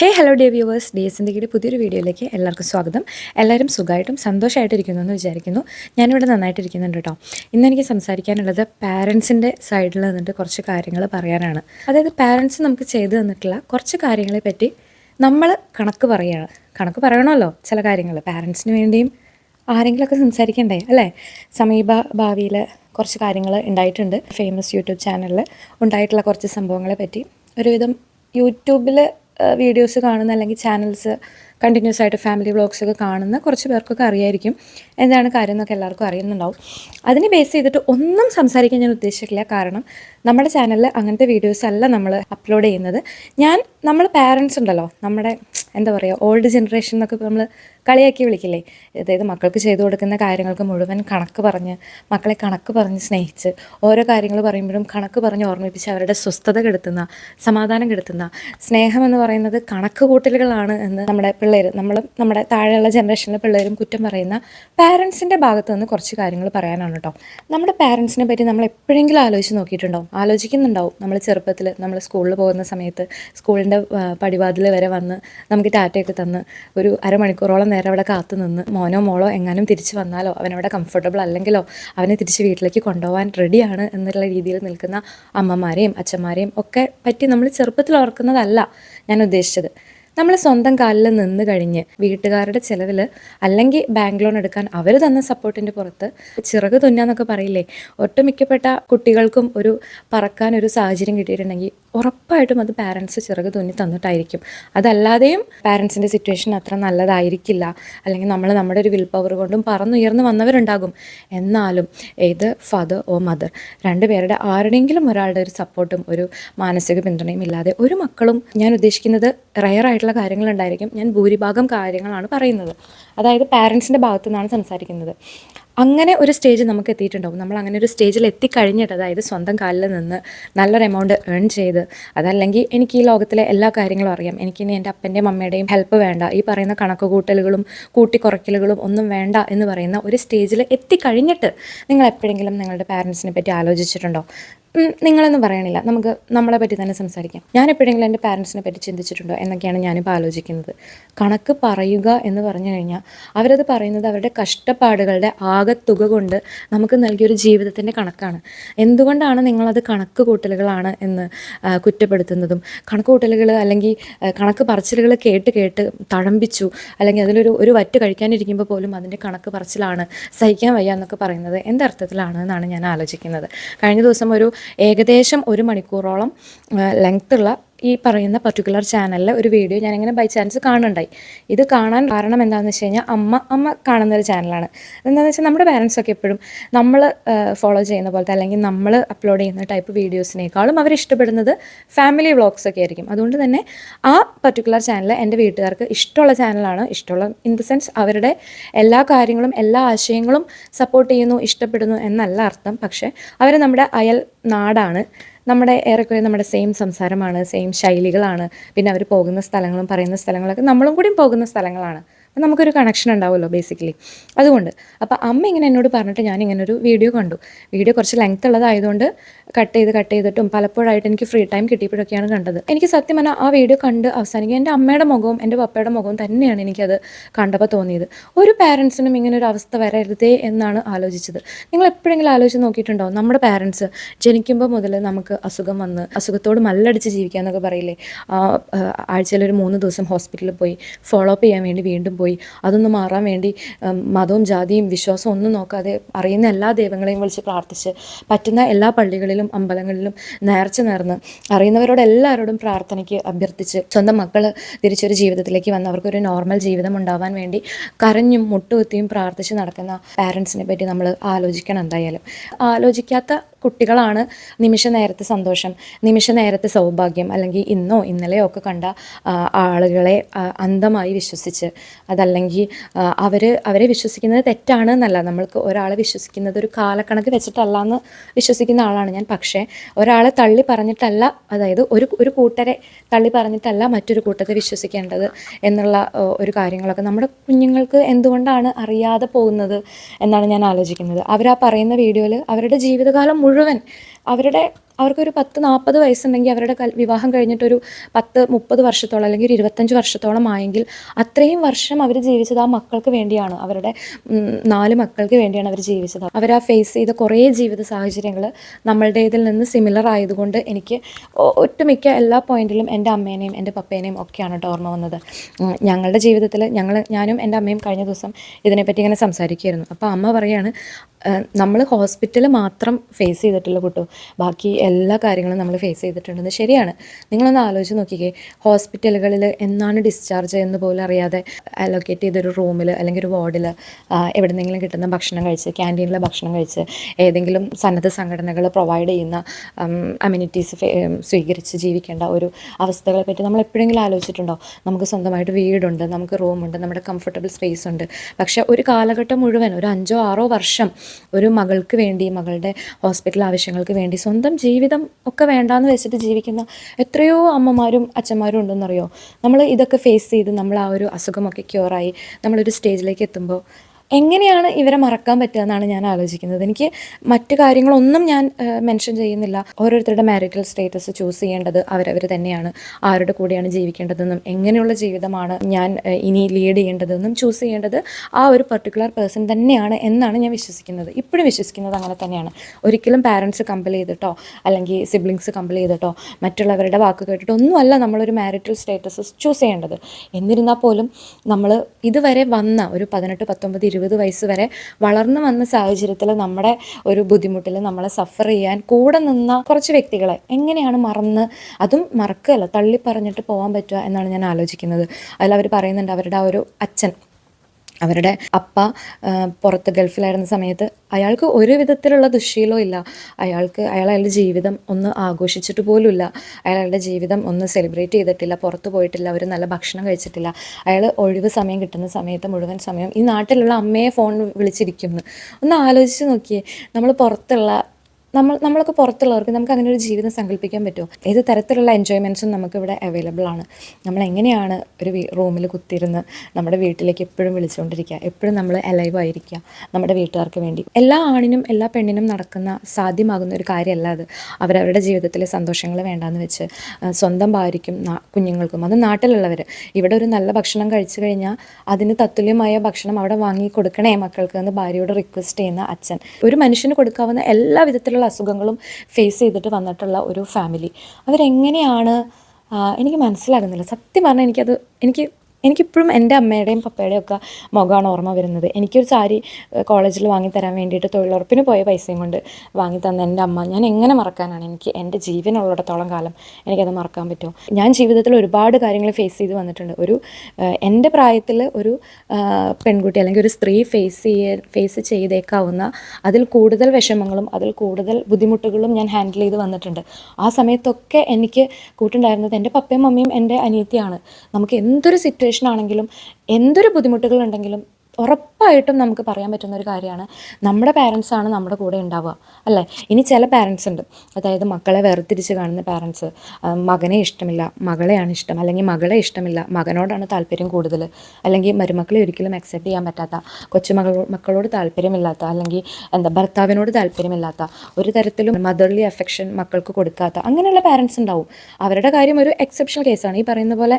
Hey hello day viewers D S ഇന്ത്യയുടെ പുതിയൊരു വീഡിയോയിലേക്ക് എല്ലാവർക്കും സ്വാഗതം. എല്ലാവരും സുഖമായിട്ടും സന്തോഷമായിട്ടിരിക്കുന്നു എന്ന് വിചാരിക്കുന്നു. ഞാനിവിടെ നന്നായിട്ടിരിക്കുന്നുണ്ട് കേട്ടോ. ഇന്ന് എനിക്ക് സംസാരിക്കാനുള്ളത് പാരൻസിന്റെ സൈഡിൽ നിന്നിട്ട് കുറച്ച് കാര്യങ്ങൾ പറയാനാണ്. അതായത് പാരൻസ് നമുക്ക് ചെയ്തു തന്നിട്ടുള്ള കുറച്ച് കാര്യങ്ങളെ പറ്റി നമ്മൾ കണക്ക് പറയുകയാണ്. കണക്ക് പറയണമല്ലോ ചില കാര്യങ്ങൾ. പാരൻസിന് വേണ്ടിയും ആരെങ്കിലുമൊക്കെ സംസാരിക്കണ്ടേ അല്ലേ? സമീപ ഭാവിയിൽ കുറച്ച് കാര്യങ്ങൾ ഉണ്ടായിട്ടുണ്ട്. ഫേമസ് യൂട്യൂബ് ചാനലിൽ ഉണ്ടായിട്ടുള്ള കുറച്ച് സംഭവങ്ങളെ പറ്റി ഒരുവിധം യൂട്യൂബിൽ വീഡിയോസ് കാണുന്ന അല്ലെങ്കിൽ ചാനൽസ് കണ്ടിന്യൂസ് ആയിട്ട് ഫാമിലി വ്ളോഗ്സ് ഒക്കെ കാണുന്ന കുറച്ച് പേർക്കൊക്കെ അറിയായിരിക്കും. എന്താണ് കാര്യം എന്നൊക്കെ എല്ലാവർക്കും അറിയുന്നുണ്ടാവും. അതിനെ ബേസ് ചെയ്തിട്ട് ഒന്നും സംസാരിക്കാൻ ഞാൻ ഉദ്ദേശിച്ചിട്ടില്ല. കാരണം നമ്മുടെ ചാനലിൽ അങ്ങനത്തെ വീഡിയോസ് അല്ല നമ്മൾ അപ്ലോഡ് ചെയ്യുന്നത്. ഞാൻ നമ്മൾ പാരൻസ് ഉണ്ടല്ലോ. നമ്മുടെ എന്താ പറയുക ഓൾഡ് ജനറേഷൻ എന്നൊക്കെ നമ്മൾ കളിയാക്കി വിളിക്കില്ലേ? അതായത് മക്കൾക്ക് ചെയ്തു കൊടുക്കുന്ന കാര്യങ്ങൾക്ക് മുഴുവൻ കണക്ക് പറഞ്ഞ് മക്കളെ കണക്ക് പറഞ്ഞ് സ്നേഹിച്ച് ഓരോ കാര്യങ്ങൾ പറയുമ്പോഴും കണക്ക് പറഞ്ഞ് ഓർമ്മിപ്പിച്ച് അവരുടെ സ്വസ്ഥത കെടുത്തുന്ന സമാധാനം കെടുത്തുന്ന സ്നേഹം എന്ന് പറയുന്നത് കണക്ക് കൂട്ടലുകളാണ് എന്ന് നമ്മുടെ പിള്ളേർ നമ്മളും നമ്മുടെ താഴെയുള്ള ജനറേഷനിലെ പിള്ളേരും കുറ്റം പറയുന്ന പാരൻസിന്റെ ഭാഗത്ത് നിന്ന് കുറച്ച് കാര്യങ്ങൾ പറയാനാണ് കേട്ടോ. നമ്മുടെ പാരൻസിനെ പറ്റി നമ്മൾ എപ്പോഴെങ്കിലും ആലോചിച്ച് നോക്കിയിട്ടുണ്ടോ ആലോചിക്കുന്നുണ്ടാവും. നമ്മൾ ചെറുപ്പത്തിൽ നമ്മൾ സ്കൂളിൽ പോകുന്ന സമയത്ത് സ്കൂളിന്റെ പടിവാതിൽ വരെ വന്ന് നമുക്ക് ടാറ്റയൊക്കെ തന്ന് ഒരു അരമണിക്കൂറോളം നേരം അവിടെ കാത്തു നിന്ന് മോനോ മോളോ എങ്ങാനും തിരിച്ച് വന്നാലോ അവനവിടെ കംഫർട്ടബിൾ അല്ലെങ്കിലോ അവനെ തിരിച്ച് വീട്ടിലേക്ക് കൊണ്ടുപോകാൻ റെഡിയാണ് എന്നുള്ള രീതിയിൽ നിൽക്കുന്ന അമ്മമാരെയും അച്ഛന്മാരെയും ഒക്കെ പറ്റി നമ്മൾ ചെറുപ്പത്തിൽ ഓർക്കുന്നതല്ല ഞാൻ ഉദ്ദേശിച്ചത്. നമ്മൾ സ്വന്തം കാലിൽ നിന്ന് കഴിഞ്ഞ് വീട്ടുകാരുടെ ചിലവിൽ അല്ലെങ്കിൽ ബാങ്ക് ലോൺ എടുക്കാൻ അവർ തന്ന സപ്പോർട്ടിന്റെ പുറത്ത് ചിറക് തുന്നാന്നൊക്കെ പറയില്ലേ? ഒട്ടുമിക്കപ്പെട്ട കുട്ടികൾക്കും ഒരു പറക്കാൻ ഒരു സാഹചര്യം കിട്ടിയിട്ടുണ്ടെങ്കിൽ ഉറപ്പായിട്ടും അത് പാരൻസ് ചിറക് തുന്നി തന്നിട്ടായിരിക്കും. അതല്ലാതെയും പാരൻസിന്റെ സിറ്റുവേഷൻ അത്ര നല്ലതായിരിക്കില്ല. അല്ലെങ്കിൽ നമ്മൾ നമ്മുടെ ഒരു വിൽ പവർ കൊണ്ടും പറന്നുയർന്ന് വന്നവരുണ്ടാകും. എന്നാലും ഏത് ഫാദർ ഓ മദർ രണ്ടുപേരുടെ ആരുടെയെങ്കിലും ഒരാളുടെ ഒരു സപ്പോർട്ടും ഒരു മാനസിക പിന്തുണയും ഇല്ലാതെ ഒരു മക്കളും ഞാൻ ഉദ്ദേശിക്കുന്നത് റയർ ആയിട്ടുള്ള കാര്യങ്ങളുണ്ടായിരിക്കും. ഞാൻ ഭൂരിഭാഗം കാര്യങ്ങളാണ് പറയുന്നത്. അതായത് പാരൻസിന്റെ ഭാഗത്തു നിന്നാണ് സംസാരിക്കുന്നത്. അങ്ങനെ ഒരു സ്റ്റേജ് നമുക്ക് എത്തിയിട്ടുണ്ടാവും. നമ്മൾ അങ്ങനെ ഒരു സ്റ്റേജിൽ എത്തിക്കഴിഞ്ഞിട്ട് അതായത് സ്വന്തം കാലിൽ നിന്ന് നല്ലൊരു എമൗണ്ട് ഏൺ ചെയ്ത് അതല്ലെങ്കിൽ എനിക്ക് ഈ ലോകത്തിലെ എല്ലാ കാര്യങ്ങളും അറിയാം. എനിക്കിനി എന്റെ അപ്പന്റെയും അമ്മയുടെയും ഹെൽപ്പ് വേണ്ട. ഈ പറയുന്ന കണക്ക് കൂട്ടലുകളും കൂട്ടിക്കുറയ്ക്കലുകളും ഒന്നും വേണ്ട എന്ന് പറയുന്ന ഒരു സ്റ്റേജിൽ എത്തിക്കഴിഞ്ഞിട്ട് നിങ്ങൾ എപ്പോഴെങ്കിലും നിങ്ങളുടെ പാരൻസിനെ പറ്റി ആലോചിച്ചിട്ടുണ്ടോ? നിങ്ങളൊന്നും പറയണില്ല. നമുക്ക് നമ്മളെ പറ്റി തന്നെ സംസാരിക്കാം. ഞാൻ എപ്പോഴെങ്കിലും എന്റെ പാരൻസിനെ പറ്റി ചിന്തിച്ചിട്ടുണ്ടോ എന്നൊക്കെയാണ് ഞാനിപ്പോൾ ആലോചിക്കുന്നത്. കണക്ക് പറയുക എന്ന് പറഞ്ഞു കഴിഞ്ഞാൽ അവരത് പറയുന്നത് അവരുടെ കഷ്ടപ്പാടുകളുടെ ആകത്തുക കൊണ്ട് നമുക്ക് നൽകിയൊരു ജീവിതത്തിന്റെ കണക്കാണ്. എന്തുകൊണ്ടാണ് നിങ്ങളത് കണക്ക് കൂട്ടലുകളാണ് എന്ന് കുറ്റപ്പെടുത്തുന്നതും? കണക്ക് കൂട്ടലുകൾ അല്ലെങ്കിൽ കണക്ക് പറച്ചിലുകൾ കേട്ട് കേട്ട് തഴമ്പിച്ചു അല്ലെങ്കിൽ അതിലൊരു ഒരു വറ്റ് കഴിക്കാനിരിക്കുമ്പോൾ പോലും അതിന്റെ കണക്ക് പറച്ചിലാണ് സഹിക്കാൻ വയ്യ എന്നൊക്കെ പറയുന്നത് എന്തർത്ഥത്തിലാണ് എന്നാണ് ഞാൻ ആലോചിക്കുന്നത്. കഴിഞ്ഞ ദിവസം ഒരു ഏകദേശം ഒരു മണിക്കൂറോളം ലെങ്ത് ഉള്ള ഈ പറയുന്ന പർട്ടിക്കുലർ ചാനലിലെ ഒരു വീഡിയോ ഞാനിങ്ങനെ ബൈ ചാൻസ് കാണുന്നുണ്ടായി. ഇത് കാണാൻ കാരണം എന്താണെന്ന് വെച്ച് കഴിഞ്ഞാൽ അമ്മ അമ്മ കാണുന്ന ഒരു ചാനലാണ് എന്താണെന്ന് വെച്ചാൽ നമ്മുടെ പാരൻസൊക്കെ എപ്പോഴും നമ്മൾ ഫോളോ ചെയ്യുന്ന പോലത്തെ അല്ലെങ്കിൽ നമ്മൾ അപ്ലോഡ് ചെയ്യുന്ന ടൈപ്പ് വീഡിയോസിനേക്കാളും അവർ ഇഷ്ടപ്പെടുന്നത് ഫാമിലി വ്ളോഗ്സ് ഒക്കെ ആയിരിക്കും. അതുകൊണ്ട് തന്നെ ആ പർട്ടിക്കുലർ ചാനൽ എന്റെ വീട്ടുകാർക്ക് ഇഷ്ടമുള്ള ചാനലാണ് ഇഷ്ടമുള്ള ഇൻ ദ സെൻസ് അവരുടെ എല്ലാ കാര്യങ്ങളും എല്ലാ ആശയങ്ങളും സപ്പോർട്ട് ചെയ്യുന്നു ഇഷ്ടപ്പെടുന്നു എന്നല്ല അർത്ഥം. പക്ഷേ അവർ നമ്മുടെ അയൽ നാടാണ്. നമ്മുടെ ഏറെക്കുറെ നമ്മുടെ സെയിം സംസാരമാണ് സെയിം ശൈലികളാണ്. പിന്നെ അവർ പോകുന്ന സ്ഥലങ്ങളും പറയുന്ന സ്ഥലങ്ങളൊക്കെ നമ്മളും കൂടിയും പോകുന്ന സ്ഥലങ്ങളാണ്. നമുക്കൊരു കണക്ഷൻ ഉണ്ടാവുമല്ലോ ബേസിക്കലി അതുകൊണ്ട് അപ്പോൾ അമ്മ ഇങ്ങനെ എന്നോട് പറഞ്ഞിട്ട് ഞാൻ ഇങ്ങനെ ഒരു വീഡിയോ കണ്ടു. വീഡിയോ കുറച്ച് ലെങ്ത് ഉള്ളതായതുകൊണ്ട് കട്ട് ചെയ്ത് കട്ട് ചെയ്തിട്ടും പലപ്പോഴായിട്ട് എനിക്ക് ഫ്രീ ടൈം കിട്ടിയപ്പോഴൊക്കെയാണ് കണ്ടത്. എനിക്ക് സത്യം പറഞ്ഞാൽ ആ വീഡിയോ കണ്ട് അവസാനിക്കുക എന്റെ അമ്മയുടെ മുഖവും എന്റെ പപ്പയുടെ മുഖവും തന്നെയാണ് എനിക്കത് കണ്ടപ്പോൾ തോന്നിയത്. ഒരു പാരൻസിനും ഇങ്ങനെ ഒരു അവസ്ഥ വരരുതേ എന്നാണ് ആലോചിച്ചത്. നിങ്ങൾ എപ്പോഴെങ്കിലും ആലോചിച്ച് നോക്കിയിട്ടുണ്ടോ? നമ്മുടെ പാരൻസ് ജനിക്കുമ്പോൾ മുതൽ നമുക്ക് അസുഖം വന്ന് അസുഖത്തോട് മല്ലടിച്ച് ജീവിക്കുക എന്നൊക്കെ പറയില്ലേ ആഴ്ചയിൽ ഒരു മൂന്ന് ദിവസം ഹോസ്പിറ്റലിൽ പോയി ഫോളോ അപ്പ് ചെയ്യാൻ വേണ്ടി വീണ്ടും പോയി. അതൊന്ന് മാറാൻ വേണ്ടി മതവും ജാതിയും വിശ്വാസവും ഒന്നും നോക്കാതെ അറിയുന്ന എല്ലാ ദൈവങ്ങളെയും വിളിച്ച് പ്രാർത്ഥിച്ച് പറ്റുന്ന എല്ലാ പള്ളികളിലും അമ്പലങ്ങളിലും നേർച്ച നേർന്ന് അറിയുന്നവരോട് എല്ലാവരോടും പ്രാർത്ഥനയ്ക്ക് അഭ്യർത്ഥിച്ച് സ്വന്തം മക്കൾ തിരിച്ചൊരു ജീവിതത്തിലേക്ക് വന്ന് അവർക്കൊരു നോർമൽ ജീവിതം ഉണ്ടാവാൻ വേണ്ടി കരഞ്ഞും മുട്ടുകുത്തിയും പ്രാർത്ഥിച്ച് നടക്കുന്ന പാരൻസിനെ പറ്റി നമ്മൾ ആലോചിക്കണം എന്തായാലും. ആലോചിക്കാത്ത കുട്ടികളാണ് നിമിഷ നേരത്തെ സന്തോഷം നിമിഷ നേരത്തെ സൗഭാഗ്യം അല്ലെങ്കിൽ ഇന്നോ ഇന്നലെയോ ഒക്കെ കണ്ട ആളുകളെ അന്ധമായി വിശ്വസിച്ച് അതല്ലെങ്കിൽ അവർ അവരെ വിശ്വസിക്കുന്നത് തെറ്റാണ് എന്നല്ല നമ്മൾക്ക് ഒരാളെ വിശ്വസിക്കുന്നത് ഒരു കാലക്കണക്ക് വെച്ചിട്ടല്ല എന്ന് വിശ്വസിക്കുന്ന ആളാണ് ഞാൻ. പക്ഷേ ഒരാളെ തള്ളി പറഞ്ഞിട്ടല്ല അതായത് ഒരു ഒരു കൂട്ടരെ തള്ളി പറഞ്ഞിട്ടല്ല മറ്റൊരു കൂട്ടത്തെ വിശ്വസിക്കേണ്ടത് എന്നുള്ള ഒരു കാര്യങ്ങളൊക്കെ നമ്മുടെ കുഞ്ഞുങ്ങൾക്ക് എന്തുകൊണ്ടാണ് അറിയാതെ പോകുന്നത് എന്നാണ് ഞാൻ ആലോചിക്കുന്നത്. അവർ ആ പറയുന്ന വീഡിയോയിൽ അവരുടെ ജീവിതകാലം മുഴുവൻ അവരുടെ അവർക്കൊരു പത്ത് നാൽപ്പത് വയസ്സുണ്ടെങ്കിൽ അവരുടെ വിവാഹം കഴിഞ്ഞിട്ടൊരു പത്ത് മുപ്പത് വർഷത്തോളം അല്ലെങ്കിൽ ഒരു ഇരുപത്തഞ്ച് വർഷത്തോളം ആയെങ്കിൽ അത്രയും വർഷം അവർ ജീവിച്ചത് ആ മക്കൾക്ക് വേണ്ടിയാണ്. അവരുടെ നാല് മക്കൾക്ക് വേണ്ടിയാണ് അവർ ജീവിച്ചത്. അവർ ആ ഫേസ് ചെയ്ത കുറേ ജീവിത സാഹചര്യങ്ങൾ നമ്മളുടേതിൽ നിന്ന് സിമിലർ ആയതുകൊണ്ട് എനിക്ക് ഒട്ടുമിക്ക എല്ലാ പോയിന്റിലും എന്റെ അമ്മേനെയും എന്റെ പപ്പേനെയും ഒക്കെയാണ് കേട്ടോ ഓർമ്മ വന്നത്. ഞങ്ങളുടെ ജീവിതത്തിൽ ഞങ്ങൾ ഞാനും എന്റെ അമ്മയും കഴിഞ്ഞ ദിവസം ഇതിനെപ്പറ്റി ഇങ്ങനെ സംസാരിക്കുമായിരുന്നു അപ്പോൾ അമ്മ പറയാണ് നമ്മൾ ഹോസ്പിറ്റൽ മാത്രം ഫേസ് ചെയ്തിട്ടുള്ള കുട്ടു. ബാക്കി എല്ലാ കാര്യങ്ങളും നമ്മൾ ഫേസ് ചെയ്തിട്ടുണ്ടെന്ന് ശരിയാണ്. നിങ്ങളൊന്ന് ആലോചിച്ച് നോക്കിക്കേ. ഹോസ്പിറ്റലുകളിൽ എന്നാണ് ഡിസ്ചാർജ് എന്ന് പോലും അറിയാതെ അലോക്കേറ്റ് ചെയ്തൊരു റൂമിൽ അല്ലെങ്കിൽ ഒരു വാർഡിൽ എവിടെന്നെങ്കിലും കിട്ടുന്ന ഭക്ഷണം കഴിച്ച് ക്യാന്റീനിലെ ഭക്ഷണം കഴിച്ച് ഏതെങ്കിലും സന്നദ്ധ സംഘടനകൾ പ്രൊവൈഡ് ചെയ്യുന്ന അമ്യൂണിറ്റീസ് സ്വീകരിച്ച് ജീവിക്കേണ്ട ഒരു അവസ്ഥകളെ പറ്റി നമ്മൾ എപ്പോഴെങ്കിലും ആലോചിച്ചിട്ടുണ്ടോ? നമുക്ക് സ്വന്തമായിട്ട് വീടുണ്ട് നമുക്ക് റൂമുണ്ട് നമ്മുടെ കംഫർട്ടബിൾ സ്പേസ് ഉണ്ട്. പക്ഷേ ഒരു കാലഘട്ടം മുഴുവൻ ഒരു അഞ്ചോ ആറോ വർഷം ഒരു മകൾക്ക് വേണ്ടി മകളുടെ ഹോസ്പിറ്റൽ ആവശ്യങ്ങൾക്ക് വേണ്ടി സ്വന്തം ജീവിതം ഒക്കെ വേണ്ടാന്ന് വെച്ചിട്ട് ജീവിക്കുന്ന എത്രയോ അമ്മമാരും അച്ഛന്മാരും ഉണ്ടെന്നറിയോ? നമ്മൾ ഇതൊക്കെ ഫേസ് ചെയ്ത് നമ്മൾ ആ ഒരു അസുഖമൊക്കെ ക്യൂറായി നമ്മളൊരു സ്റ്റേജിലേക്ക് എത്തുമ്പോൾ എങ്ങനെയാണ് ഇവരെ മറക്കാൻ പറ്റുക എന്നാണ് ഞാൻ ആലോചിക്കുന്നത്. എനിക്ക് മറ്റു കാര്യങ്ങളൊന്നും ഞാൻ മെൻഷൻ ചെയ്യുന്നില്ല. ഓരോരുത്തരുടെ മാരിറ്റൽ സ്റ്റേറ്റസ് ചൂസ് ചെയ്യേണ്ടത് അവരവർ തന്നെയാണ്. ആരുടെ കൂടെയാണ് ജീവിക്കേണ്ടതെന്നും എങ്ങനെയുള്ള ജീവിതമാണ് ഞാൻ ഇനി ലീഡ് ചെയ്യേണ്ടതെന്നും ചൂസ് ചെയ്യേണ്ടത് ആ ഒരു പെർട്ടിക്കുലർ പേഴ്സൺ തന്നെയാണ് എന്നാണ് ഞാൻ വിശ്വസിക്കുന്നത്. ഇപ്പോഴും വിശ്വസിക്കുന്നത് അങ്ങനെ തന്നെയാണ്. ഒരിക്കലും പാരൻസ് കമ്പൽ ചെയ്തിട്ടോ അല്ലെങ്കിൽ സിബ്ലിങ്സ് കമ്പൽ ചെയ്തിട്ടോ മറ്റുള്ളവരുടെ വാക്ക് കേട്ടിട്ടോ ഒന്നുമല്ല നമ്മളൊരു മാരിറ്റൽ സ്റ്റേറ്റസ് ചൂസ് ചെയ്യേണ്ടത്. എന്നിരുന്നാൽ പോലും നമ്മൾ ഇതുവരെ വന്ന ഒരു പതിനെട്ട് പത്തൊമ്പത് ഇരുപത് വയസ്സ് വരെ വളർന്നു വന്ന സാഹചര്യത്തിൽ നമ്മുടെ ഒരു ബുദ്ധിമുട്ടിൽ നമ്മളെ സഫർ ചെയ്യാൻ കൂടെ നിന്ന കുറച്ച് വ്യക്തികളെ എങ്ങനെയാണ് മറന്ന് അതും മറക്കുകയല്ല തള്ളി പറഞ്ഞിട്ട് പോകാൻ പറ്റുക എന്നാണ് ഞാൻ ആലോചിക്കുന്നത്. അതിൽ അവർ പറയുന്നുണ്ട് അവരുടെ ആ ഒരു അച്ഛൻ അവരുടെ അപ്പ പുറത്ത് ഗൾഫിലായിരുന്ന സമയത്ത് അയാൾക്ക് ഒരു വിധത്തിലുള്ള ദുശ്ശീലവും ഇല്ല. അയാൾക്ക് അയാൾ അയാളുടെ ജീവിതം ഒന്ന് ആഘോഷിച്ചിട്ട് പോലുമില്ല. അയാൾ അയാളുടെ ജീവിതം ഒന്ന് സെലിബ്രേറ്റ് ചെയ്തിട്ടില്ല പുറത്ത് പോയിട്ടില്ല ഒരു നല്ല ഭക്ഷണം കഴിച്ചിട്ടില്ല. അയാൾ ഒഴിവ് സമയം കിട്ടുന്ന സമയത്ത് മുഴുവൻ സമയം ഈ നാട്ടിലുള്ള അമ്മയെ ഫോൺ വിളിച്ചിരിക്കുന്നു. ഒന്ന് ആലോചിച്ച് നോക്കിയേ നമ്മൾ പുറത്തുള്ള നമ്മൾ നമ്മളൊക്കെ പുറത്തുള്ളവർക്ക് നമുക്ക് അങ്ങനെ ഒരു ജീവിതം സങ്കല്പിക്കാൻ പറ്റുമോ? ഏത് തരത്തിലുള്ള എൻജോയ്മെന്റ്സും നമുക്കിവിടെ അവൈലബിൾ ആണ്. നമ്മൾ എങ്ങനെയാണ് ഒരു റൂമിൽ കുത്തിയിരുന്ന് നമ്മുടെ വീട്ടിലേക്ക് എപ്പോഴും വിളിച്ചുകൊണ്ടിരിക്കുക? എപ്പോഴും നമ്മൾ അലൈവ് ആയിരിക്കുക നമ്മുടെ വീട്ടുകാർക്ക് വേണ്ടി? എല്ലാ ആണിനും എല്ലാ പെണ്ണിനും നടക്കുന്ന സാധ്യമാകുന്ന ഒരു കാര്യമല്ല അത്. അവരവരുടെ ജീവിതത്തിലെ സന്തോഷങ്ങൾ വേണ്ടാന്ന് വെച്ച് സ്വന്തം ഭാര്യയ്ക്കും കുഞ്ഞുങ്ങൾക്കും അത് നാട്ടിലുള്ളവർ ഇവിടെ ഒരു നല്ല ഭക്ഷണം കഴിച്ചു കഴിഞ്ഞാൽ അതിന് തത്തുല്യമായ ഭക്ഷണം അവിടെ വാങ്ങി കൊടുക്കണേ മക്കൾക്ക് എന്ന് ഭാര്യയോട് റിക്വസ്റ്റ് ചെയ്യുന്ന അച്ഛൻ. ഒരു മനുഷ്യന് കൊടുക്കാവുന്ന എല്ലാ വിധത്തിലുള്ള അസുഖങ്ങളും ഫേസ് ചെയ്തിട്ട് വന്നിട്ടുള്ള ഒരു ഫാമിലി അവരെങ്ങനെയാണ് എനിക്ക് മനസ്സിലാകുന്നില്ല. സത്യം പറഞ്ഞാൽ എനിക്കത് എനിക്ക് എനിക്കിപ്പോഴും എന്റെ അമ്മയുടെയും പപ്പയുടെയും ഒക്കെ മുഖമാണ് ഓർമ്മ വരുന്നത്. എനിക്കൊരു സാരി കോളേജിൽ വാങ്ങി തരാൻ വേണ്ടിയിട്ട് തൊഴിലുറപ്പിന് പോയ പൈസയും കൊണ്ട് വാങ്ങി തന്ന എന്റെ അമ്മ. ഞാൻ എങ്ങനെ മറക്കാനാണ്? എനിക്ക് എന്റെ ജീവനുള്ളിടത്തോളം കാലം എനിക്കത് മറക്കാൻ പറ്റുമോ? ഞാൻ ജീവിതത്തിൽ ഒരുപാട് കാര്യങ്ങൾ ഫേസ് ചെയ്ത് വന്നിട്ടുണ്ട്. ഒരു എന്റെ പ്രായത്തിൽ ഒരു പെൺകുട്ടി അല്ലെങ്കിൽ ഒരു സ്ത്രീ ഫേസ് ചെയ്യ ഫേസ് ചെയ്തേക്കാവുന്ന അതിൽ കൂടുതൽ വിഷമങ്ങളും അതിൽ കൂടുതൽ ബുദ്ധിമുട്ടുകളും ഞാൻ ഹാൻഡിൽ ചെയ്ത് വന്നിട്ടുണ്ട്. ആ സമയത്തൊക്കെ എനിക്ക് കൂട്ടുണ്ടായിരുന്നത് എന്റെ പപ്പയും മമ്മിയും എന്റെ അനിയത്തിയാണ്. നമുക്ക് എന്തൊരു സിറ്റുവേഷൻ ആണെങ്കിലും എന്തൊരു ബുദ്ധിമുട്ടുകൾ ഉണ്ടെങ്കിലും ഉറപ്പായിട്ടും നമുക്ക് പറയാൻ പറ്റുന്ന ഒരു കാര്യമാണ്. നമ്മുടെ പാരൻസാണ് നമ്മുടെ കൂടെ ഉണ്ടാവുക അല്ലേ? ഇനി ചില പാരൻസ് ഉണ്ട്. അതായത് മക്കളെ വേർതിരിച്ച് കാണുന്ന പാരൻസ് മകനെ ഇഷ്ടമില്ല മകളെയാണ് ഇഷ്ടം. അല്ലെങ്കിൽ മകളെ ഇഷ്ടമില്ല മകനോടാണ് താല്പര്യം കൂടുതൽ. അല്ലെങ്കിൽ മരുമക്കളെ ഒരിക്കലും അക്സെപ്റ്റ് ചെയ്യാൻ പറ്റാത്ത കൊച്ചുമകൾ മക്കളോട് താല്പര്യമില്ലാത്ത അല്ലെങ്കിൽ എന്താ ഭർത്താവിനോട് താല്പര്യമില്ലാത്ത ഒരു തരത്തിലും മദർലി അഫെക്ഷൻ മക്കൾക്ക് കൊടുക്കാത്ത അങ്ങനെയുള്ള പാരൻസ് ഉണ്ടാവും. അവരുടെ കാര്യം ഒരു എക്സെപ്ഷണൽ കേസാണ് ഈ പറയുന്ന പോലെ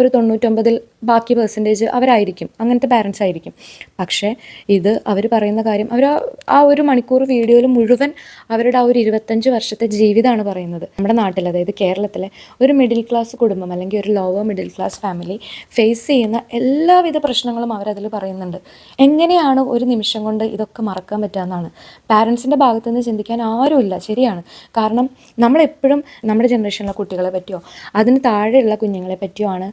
ഒരു തൊണ്ണൂറ്റൊമ്പതിൽ ബാക്കി പെർസെന്റേജ് അവരായിരിക്കും. അങ്ങനത്തെ പാരൻസ് ആയിരിക്കും. പക്ഷേ ഇത് അവർ പറയുന്ന കാര്യം അവർ ആ ഒരു മണിക്കൂർ വീഡിയോയിൽ മുഴുവൻ അവരുടെ ആ ഒരു ഇരുപത്തഞ്ച് വർഷത്തെ ജീവിതമാണ് പറയുന്നത്. നമ്മുടെ നാട്ടിൽ അതായത് കേരളത്തിലെ ഒരു മിഡിൽ ക്ലാസ് കുടുംബം അല്ലെങ്കിൽ ഒരു lower middle class family face ചെയ്യുന്ന എല്ലാവിധ പ്രശ്നങ്ങളും അവരതിൽ പറയുന്നുണ്ട്. എങ്ങനെയാണ് ഒരു നിമിഷം കൊണ്ട് ഇതൊക്കെ മറക്കാൻ പറ്റാന്നാണ് പാരൻസിന്റെ ഭാഗത്തു നിന്ന് ചിന്തിക്കാൻ ആരുമില്ല. ശരിയാണ്. കാരണം നമ്മളെപ്പോഴും നമ്മുടെ ജനറേഷനിലെ കുട്ടികളെ പറ്റിയോ അതിന് താഴെയുള്ള കുഞ്ഞുങ്ങളെ പറ്റിയോ ആണ്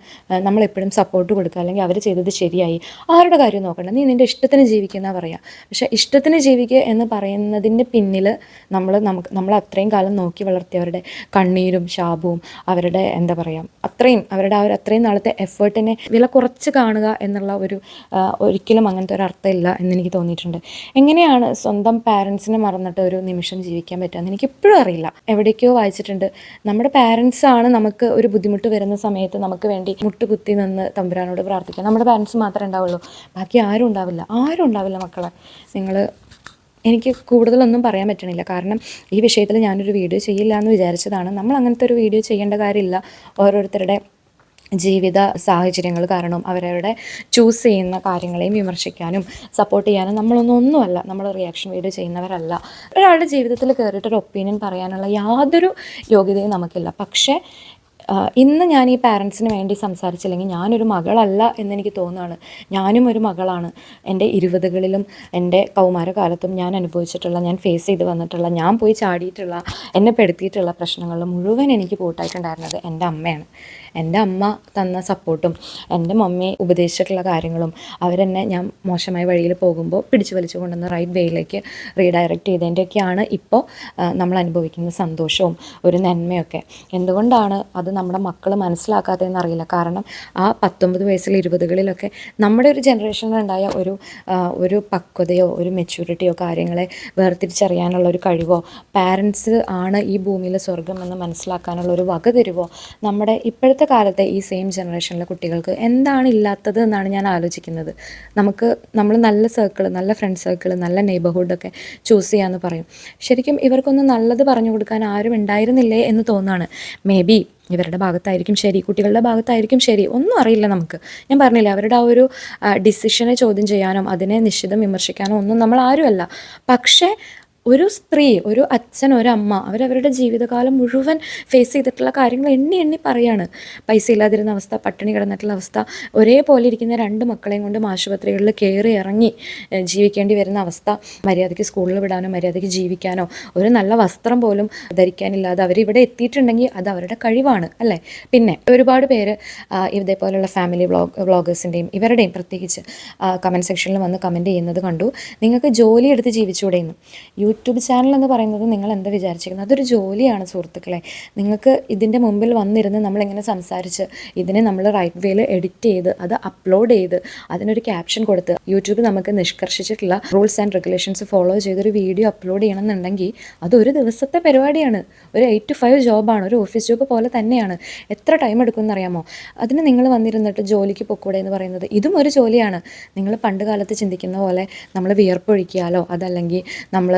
നമ്മളെപ്പോഴും സപ്പോർട്ട് കൊടുക്കുക അല്ലെങ്കിൽ അവർ ചെയ്തത് ശരിയായി. ആരുടെ കാര്യം നോക്കണ്ട? നീ നിന്റെ ഇഷ്ടത്തിന് ജീവിക്കുന്ന പറയാം. പക്ഷേ ഇഷ്ടത്തിന് ജീവിക്കുക എന്ന് പറയുന്നതിന്റെ പിന്നിൽ നമ്മൾ നമുക്ക് നമ്മൾ അത്രയും കാലം നോക്കി വളർത്തിയവരുടെ കണ്ണീരും ശാപവും അവരുടെ എന്താ പറയുക അത്രയും അവരുടെ ആ ഒരു അത്രയും നാളത്തെ എഫേർട്ടിനെ വില കുറച്ച് കാണുക എന്നുള്ള ഒരു ഒരിക്കലും അങ്ങനത്തെ ഒരു അർത്ഥമില്ല എന്നെനിക്ക് തോന്നിയിട്ടുണ്ട്. എങ്ങനെയാണ് സ്വന്തം പാരൻസിനെ മറന്നിട്ട് ഒരു നിമിഷം ജീവിക്കാൻ പറ്റുക എനിക്ക് ഇപ്പോഴും അറിയില്ല. എവിടേക്കോ വായിച്ചിട്ടുണ്ട് നമ്മുടെ പാരൻസ് ആണ് നമുക്ക് ഒരു ബുദ്ധിമുട്ട് വരുന്ന സമയത്ത് നമുക്ക് വേണ്ടി മുട്ടുകുത്തി നിന്ന് തമ്പുരാനോട് പ്രാർത്ഥിക്കുക നമ്മുടെ പാരൻസ് മാത്രമേ ഉണ്ടാവുള്ളൂ. ബാക്കി ആരും ഉണ്ടാവില്ല. ആരും ഉണ്ടാവില്ല മക്കളെ. നിങ്ങൾ എനിക്ക് കൂടുതലൊന്നും പറയാൻ പറ്റണില്ല. കാരണം ഈ വിഷയത്തിൽ ഞാനൊരു വീഡിയോ ചെയ്യില്ല എന്ന് വിചാരിച്ചതാണ്. നമ്മൾ അങ്ങനത്തെ ഒരു വീഡിയോ ചെയ്യേണ്ട കാര്യമില്ല. ഓരോരുത്തരുടെ ജീവിത സാഹചര്യങ്ങൾ കാരണം അവരവരുടെ ചൂസ് ചെയ്യുന്ന കാര്യങ്ങളെയും വിമർശിക്കാനും സപ്പോർട്ട് ചെയ്യാനും നമ്മളൊന്നും ഒന്നുമല്ല. നമ്മൾ റിയാക്ഷൻ വീഡിയോ ചെയ്യുന്നവരല്ല. ഒരാളുടെ ജീവിതത്തിൽ കയറിയിട്ടൊരു ഒപ്പീനിയൻ പറയാനുള്ള യാതൊരു യോഗ്യതയും നമുക്കില്ല. പക്ഷേ ഇന്ന് ഞാൻ ഈ പാരൻസിന് വേണ്ടി സംസാരിച്ചില്ലെങ്കിൽ ഞാനൊരു മകളല്ല എന്നെനിക്ക് തോന്നുകയാണ്. ഞാനും ഒരു മകളാണ്. എന്റെ ഇരുപതുകളിലും എന്റെ കൗമാരകാലത്തും ഞാൻ അനുഭവിച്ചിട്ടുള്ള ഞാൻ ഫേസ് ചെയ്ത് വന്നിട്ടുള്ള ഞാൻ പോയി ചാടിയിട്ടുള്ള എന്നെ പെടുത്തിയിട്ടുള്ള പ്രശ്നങ്ങളിൽ മുഴുവൻ എനിക്ക് കൂട്ടായിട്ടുണ്ടായിരുന്നത് എന്റെ അമ്മയാണ്. എന്റെ അമ്മ തന്ന സപ്പോർട്ടും എന്റെ മമ്മി ഉപദേശിച്ചിട്ടുള്ള കാര്യങ്ങളും അവരെന്നെ ഞാൻ മോശമായ വഴിയിൽ പോകുമ്പോൾ പിടിച്ചു വലിച്ചു കൊണ്ടുവന്ന് റൈറ്റ് വേയിലേക്ക് റീഡയറക്റ്റ് ചെയ്തതിന്റെയൊക്കെയാണ് ഇപ്പോൾ നമ്മൾ അനുഭവിക്കുന്ന സന്തോഷവും ഒരു നന്മയൊക്കെ. എന്തുകൊണ്ടാണ് അത് നമ്മുടെ മക്കൾ മനസ്സിലാക്കാത്തതെന്ന് അറിയില്ല? കാരണം ആ പത്തൊമ്പത് വയസ്സിൽ ഇരുപതുകളിലൊക്കെ നമ്മുടെ ഒരു ജനറേഷനിലുണ്ടായ ഒരു ഒരു പക്വതയോ ഒരു മെച്യൂരിറ്റിയോ കാര്യങ്ങളെ വേർതിരിച്ചറിയാനുള്ള ഒരു കഴിവോ പാരൻസ് ആണ് ഈ ഭൂമിയിലെ സ്വർഗം എന്ന് മനസ്സിലാക്കാനുള്ള ഒരു വക തരുവോ നമ്മുടെ ഇപ്പോഴത്തെ കാലത്തെ ഈ സെയിം ജനറേഷനിലെ കുട്ടികൾക്ക് എന്താണ് ഇല്ലാത്തത് എന്നാണ് ഞാൻ ആലോചിക്കുന്നത്. നമുക്ക് നമ്മൾ നല്ല സർക്കിൾ നല്ല ഫ്രണ്ട് സർക്കിൾ നല്ല നെയ്ബർഹുഡൊക്കെ ചൂസ് ചെയ്യാമെന്ന് പറയും. ശരിക്കും ഇവർക്കൊന്നും നല്ലത് പറഞ്ഞു കൊടുക്കാൻ ആരും ഉണ്ടായിരുന്നില്ലേ എന്ന് തോന്നുകയാണ് മേ ബി ഇവരുടെ ഭാഗത്തായിരിക്കും ശരി കുട്ടികളുടെ ഭാഗത്തായിരിക്കും ശരി ഒന്നും അറിയില്ല നമുക്ക്. ഞാൻ പറഞ്ഞില്ല അവരുടെ ആ ഒരു ഡിസിഷനെ ചോദ്യം ചെയ്യാനോ അതിനെ നിശ്ചിതം വിമർശിക്കാനോ ഒന്നും നമ്മൾ ആരുമല്ല. പക്ഷേ ഒരു സ്ത്രീ ഒരു അച്ഛൻ ഒരു അമ്മ അവരവരുടെ ജീവിതകാലം മുഴുവൻ ഫേസ് ചെയ്തിട്ടുള്ള കാര്യങ്ങൾ എണ്ണി എണ്ണി പറയാണ്. പൈസ ഇല്ലാതിരുന്ന അവസ്ഥ പട്ടിണി കിടന്നിട്ടുള്ള അവസ്ഥ ഒരേപോലെ ഇരിക്കുന്ന രണ്ട് മക്കളെയും കൊണ്ടും ആശുപത്രികളിൽ കയറി ഇറങ്ങി ജീവിക്കേണ്ടി വരുന്ന അവസ്ഥ മര്യാദയ്ക്ക് സ്കൂളിൽ വിടാനോ മര്യാദയ്ക്ക് ജീവിക്കാനോ ഒരു നല്ല വസ്ത്രം പോലും ധരിക്കാനില്ലാതെ അവരിവിടെ എത്തിയിട്ടുണ്ടെങ്കിൽ അത് അവരുടെ കഴിവാണ് അല്ലേ? പിന്നെ ഒരുപാട് പേര് ഇതേപോലെയുള്ള ഫാമിലി വ്ളോഗ് വ്ളോഗേഴ്സിന്റെയും ഇവരുടെയും പ്രത്യേകിച്ച് കമന്റ് സെക്ഷനിൽ വന്ന് കമന്റ് ചെയ്യുന്നത് കണ്ടു. നിങ്ങൾക്ക് ജോലി എടുത്ത് ജീവിച്ചൂടെ എന്ന് യൂട്യൂബ് ചാനൽ എന്ന് പറയുന്നത് നിങ്ങൾ എന്താ വിചാരിച്ചിരിക്കുന്നത്? അതൊരു ജോലിയാണ് സുഹൃത്തുക്കളെ. നിങ്ങൾക്ക് ഇതിന്റെ മുമ്പിൽ വന്നിരുന്ന് നമ്മളിങ്ങനെ സംസാരിച്ച് ഇതിനെ നമ്മൾ റൈറ്റ് വേയിൽ എഡിറ്റ് ചെയ്ത് അത് അപ്ലോഡ് ചെയ്ത് അതിനൊരു ക്യാപ്ഷൻ കൊടുത്ത് യൂട്യൂബ് നമുക്ക് നിഷ്കർഷിച്ചിട്ടുള്ള റൂൾസ് ആൻഡ് റെഗുലേഷൻസ് ഫോളോ ചെയ്തൊരു വീഡിയോ അപ്ലോഡ് ചെയ്യണമെന്നുണ്ടെങ്കിൽ അത് ഒരു ദിവസത്തെ പരിപാടിയാണ്. ഒരു എയ്റ്റ് ടു ഫൈവ് ജോബാണ്. ഒരു ഓഫീസ് ജോബ് പോലെ തന്നെയാണ്. എത്ര ടൈം എടുക്കുമെന്ന് അറിയാമോ അതിന് നിങ്ങൾ വന്നിരുന്നിട്ട് ജോലിക്ക് പൊക്കൂടെ എന്ന് പറയുന്നത് ഇതും ഒരു ജോലിയാണ്. നിങ്ങൾ പണ്ട് കാലത്ത് ചിന്തിക്കുന്ന പോലെ നമ്മൾ വിയർപ്പൊഴിക്കാലോ അതല്ലെങ്കിൽ നമ്മൾ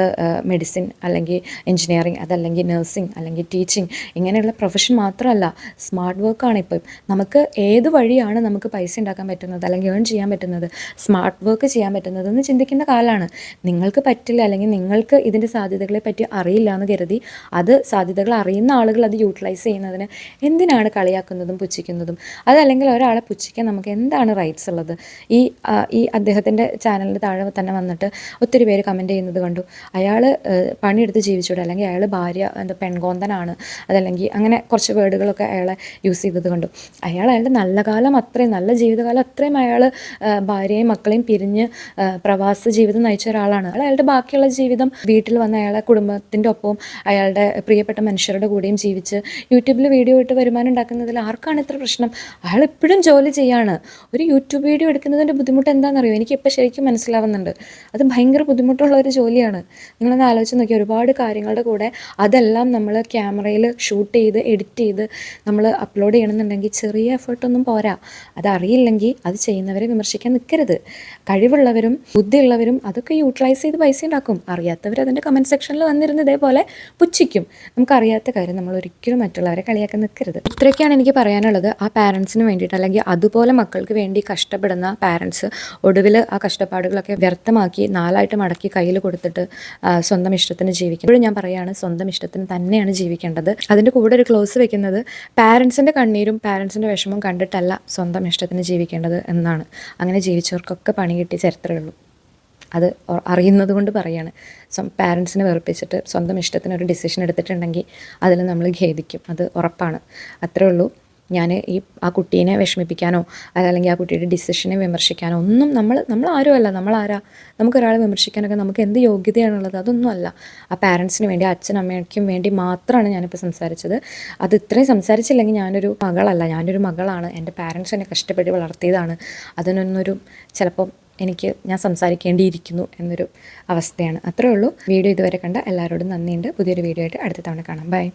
മെഡിസിൻ അല്ലെങ്കിൽ എൻജിനീയറിങ് അതല്ലെങ്കിൽ നഴ്സിംഗ് അല്ലെങ്കിൽ ടീച്ചിങ് ഇങ്ങനെയുള്ള പ്രൊഫഷൻ മാത്രമല്ല സ്മാർട്ട് വർക്കാണ് ഇപ്പം. നമുക്ക് ഏത് വഴിയാണ് നമുക്ക് പൈസ ഉണ്ടാക്കാൻ പറ്റുന്നത് അല്ലെങ്കിൽ ഏൺ ചെയ്യാൻ പറ്റുന്നത്? സ്മാർട്ട് വർക്ക് ചെയ്യാൻ പറ്റുന്നത് എന്ന് ചിന്തിക്കുന്ന കാലമാണ് നിങ്ങൾക്ക് പറ്റില്ല അല്ലെങ്കിൽ നിങ്ങൾക്ക് ഇതിന്റെ സാധ്യതകളെ പറ്റി അറിയില്ല എന്ന് കരുതി അത് സാധ്യതകൾ അറിയുന്ന ആളുകൾ അത് യൂട്ടിലൈസ് ചെയ്യുന്നതിന് എന്തിനാണ് കളിയാക്കുന്നതും പുച്ഛിക്കുന്നതും? അതല്ലെങ്കിൽ ഒരാളെ പുച്ഛിക്കാൻ നമുക്ക് എന്താണ് റൈറ്റ്സ് ഉള്ളത്? ഈ ഈ അദ്ദേഹത്തിന്റെ ചാനലിന്റെ താഴെ തന്നെ വന്നിട്ട് ഒത്തിരി പേര് കമന്റ് ചെയ്യുന്നത് കണ്ടു. അയാൾ പണിയെടുത്ത് ജീവിച്ചൂടെ. അല്ലെങ്കിൽ അയാൾ ഭാര്യ എന്താ പെൺകോന്തനാണ്. അതല്ലെങ്കിൽ അങ്ങനെ കുറച്ച് വേർഡുകളൊക്കെ അയാളെ യൂസ് ചെയ്തത് കണ്ടു. അയാൾ അയാളുടെ നല്ല കാലം അത്രയും നല്ല ജീവിതകാലം അത്രയും അയാൾ ഭാര്യയും മക്കളെയും പിരിഞ്ഞ് പ്രവാസ ജീവിതം നയിച്ച ഒരാളാണ്. അയാൾ അയാളുടെ ബാക്കിയുള്ള ജീവിതം വീട്ടിൽ വന്ന അയാളെ കുടുംബത്തിന്റെ ഒപ്പവും അയാളുടെ പ്രിയപ്പെട്ട മനുഷ്യരുടെ കൂടെയും ജീവിച്ച് യൂട്യൂബിൽ വീഡിയോ ഇട്ട് വരുമാനം ഉണ്ടാക്കുന്നതിൽ ആർക്കാണ് ഇത്ര പ്രശ്നം? അയാൾ എപ്പോഴും ജോലി ചെയ്യാണ്. ഒരു യൂട്യൂബ് വീഡിയോ എടുക്കുന്നതിന്റെ ബുദ്ധിമുട്ട് എന്താണെന്നറിയോ? എനിക്ക് ഇപ്പോൾ ശരിക്കും മനസ്സിലാവുന്നുണ്ട്. അത് ഭയങ്കര ബുദ്ധിമുട്ടുള്ള ഒരു ജോലിയാണ്. നിങ്ങളൊന്ന് ആലോചിച്ച് നോക്കി ഒരുപാട് കാര്യങ്ങളുടെ കൂടെ അതെല്ലാം നമ്മൾ ക്യാമറയിൽ ഷൂട്ട് ചെയ്ത് എഡിറ്റ് ചെയ്ത് നമ്മൾ അപ്ലോഡ് ചെയ്യണമെന്നുണ്ടെങ്കിൽ ചെറിയ എഫേർട്ടൊന്നും പോരാ. അതറിയില്ലെങ്കിൽ അത് ചെയ്യുന്നവരെ വിമർശിക്കാൻ നിൽക്കരുത് കഴിവുള്ളവരും ബുദ്ധിയുള്ളവരും അതൊക്കെ യൂട്ടിലൈസ് ചെയ്ത് പൈസ ഉണ്ടാക്കും. അറിയാത്തവർ അതിന്റെ കമന്റ് സെക്ഷനിൽ വന്നിരുന്ന് ഇതേപോലെ പുച്ഛിക്കും. നമുക്കറിയാത്ത കാര്യം നമ്മൾ ഒരിക്കലും മറ്റുള്ളവരെ കളിയാക്കാൻ നിൽക്കരുത് ഇത്രയൊക്കെയാണ് എനിക്ക് പറയാനുള്ളത്. ആ പാരൻസിന് വേണ്ടിയിട്ട് അല്ലെങ്കിൽ അതുപോലെ മക്കൾക്ക് വേണ്ടി കഷ്ടപ്പെടുന്ന പാരൻസ് ഒടുവിൽ ആ കഷ്ടപ്പാടുകളൊക്കെ വ്യർത്ഥമാക്കി നാലായിട്ട് മടക്കി കയ്യിൽ കൊടുത്തിട്ട് സ്വന്തം ഇഷ്ടത്തിന് ജീവിക്കും ഇപ്പോഴും ഞാൻ പറയുകയാണ് സ്വന്തം ഇഷ്ടത്തിന് തന്നെയാണ് ജീവിക്കേണ്ടത്. അതിന്റെ കൂടെ ഒരു ക്ലോസ് വെക്കുന്നത് പാരൻസിന്റെ കണ്ണീരും പാരൻസിന്റെ വിഷമവും കണ്ടിട്ടല്ല സ്വന്തം ഇഷ്ടത്തിന് ജീവിക്കേണ്ടത് എന്നാണ്. അങ്ങനെ ജീവിച്ചവർക്കൊക്കെ പണി കിട്ടിയ ചരിത്രമേ ഉള്ളൂ അത് അറിയുന്നത് കൊണ്ട് പറയാണ്. പാരൻസിനെ വെറുപ്പിച്ചിട്ട് സ്വന്തം ഇഷ്ടത്തിന് ഒരു ഡിസിഷൻ എടുത്തിട്ടുണ്ടെങ്കിൽ അതിൽ നമ്മൾ ഖേദിക്കും. അത് ഉറപ്പാണ്. അത്രേ ഉള്ളൂ. ഞാൻ ഈ ആ കുട്ടീനെ വിഷമിപ്പിക്കാനോ അല്ലെങ്കിൽ ആ കുട്ടിയുടെ ഡിസിഷനെ വിമർശിക്കാനോ ഒന്നും നമ്മൾ നമ്മൾ ആരുമല്ല. നമ്മൾ ആരാ? നമുക്കൊരാളെ വിമർശിക്കാനൊക്കെ നമുക്ക് എന്ത് യോഗ്യതയാണുള്ളത്? അതൊന്നും അല്ല. ആ പാരൻസിന് വേണ്ടി അച്ഛൻ അമ്മയ്ക്കും വേണ്ടി മാത്രമാണ് ഞാനിപ്പോൾ സംസാരിച്ചത്. അത് ഇത്രയും സംസാരിച്ചില്ലെങ്കിൽ ഞാനൊരു മകളല്ല. ഞാനൊരു മകളാണ്. എന്റെ പാരൻസ് എന്നെ കഷ്ടപ്പെട്ട് വളർത്തിയതാണ്. അതിനൊന്നൊരു ചിലപ്പം എനിക്ക് ഞാൻ സംസാരിക്കേണ്ടിയിരിക്കുന്നു എന്നൊരു അവസ്ഥയാണ്. അത്രേ ഉള്ളൂ. വീഡിയോ ഇതുവരെ കണ്ട എല്ലാവരോടും നന്ദിയുണ്ട്. പുതിയൊരു വീഡിയോ ആയിട്ട് അടുത്ത തവണ കാണാം. ബൈ